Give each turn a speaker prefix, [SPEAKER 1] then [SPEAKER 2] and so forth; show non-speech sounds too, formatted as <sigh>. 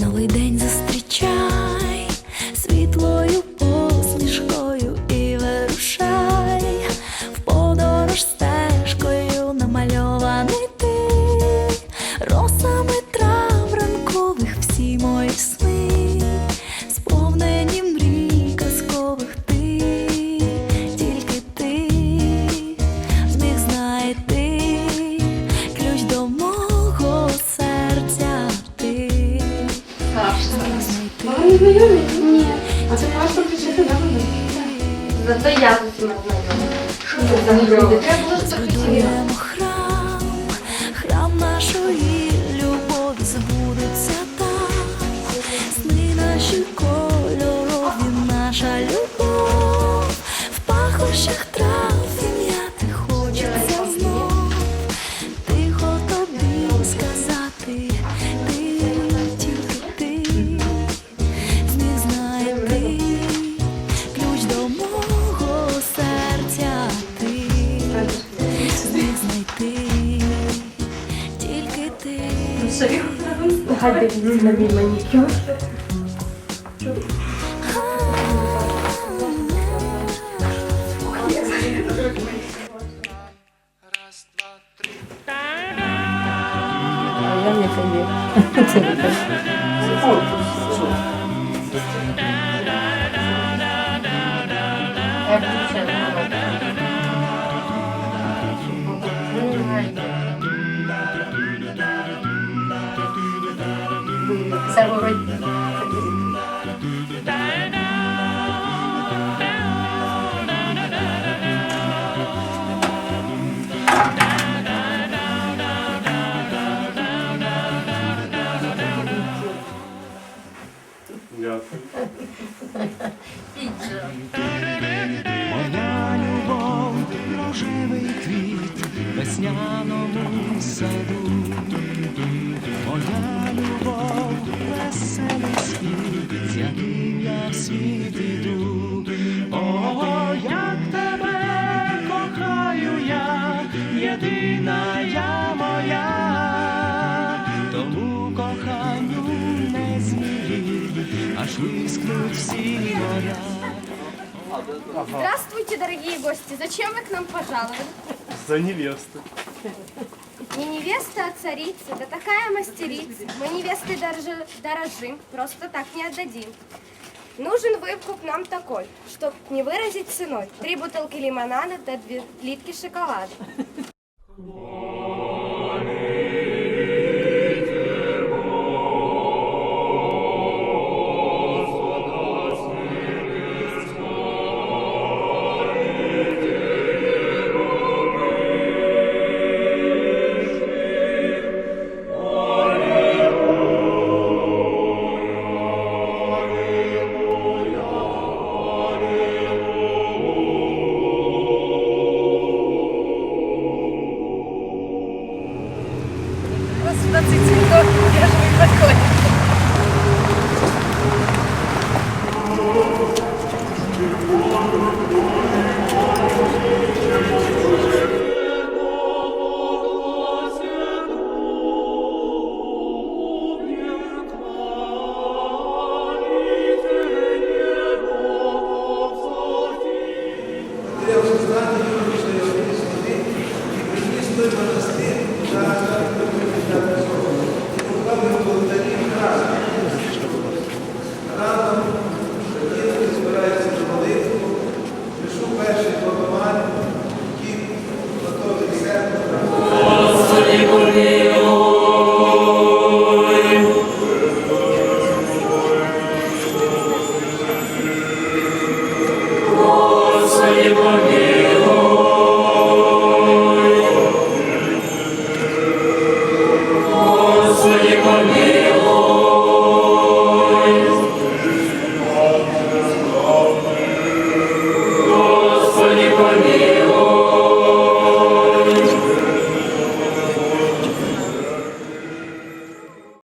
[SPEAKER 1] no we did це просто прийшли на мене.
[SPEAKER 2] Зато я з усіма знайома. Що це за люди? Треба було це
[SPEAKER 3] Збудуємо ти.
[SPEAKER 2] Гадай на мій манікюр.
[SPEAKER 4] Я не тобі. Це не
[SPEAKER 5] Весняному саду. Я в світ як тебе кохаю я, єдина я моя, тому коханню не змірі, аж вискнуть всі моря.
[SPEAKER 6] Здравствуйте, дорогие гости! Зачем вы к нам пожаловали?
[SPEAKER 7] За невесту.
[SPEAKER 6] Не невеста, а царица, да такая мастерица. Мы невесты дорожи- дорожим, просто так не отдадим. Нужен выкуп нам такой, чтоб не выразить ценой. Три бутылки лимонада да две плитки шоколада. <laughs>
[SPEAKER 8] for me.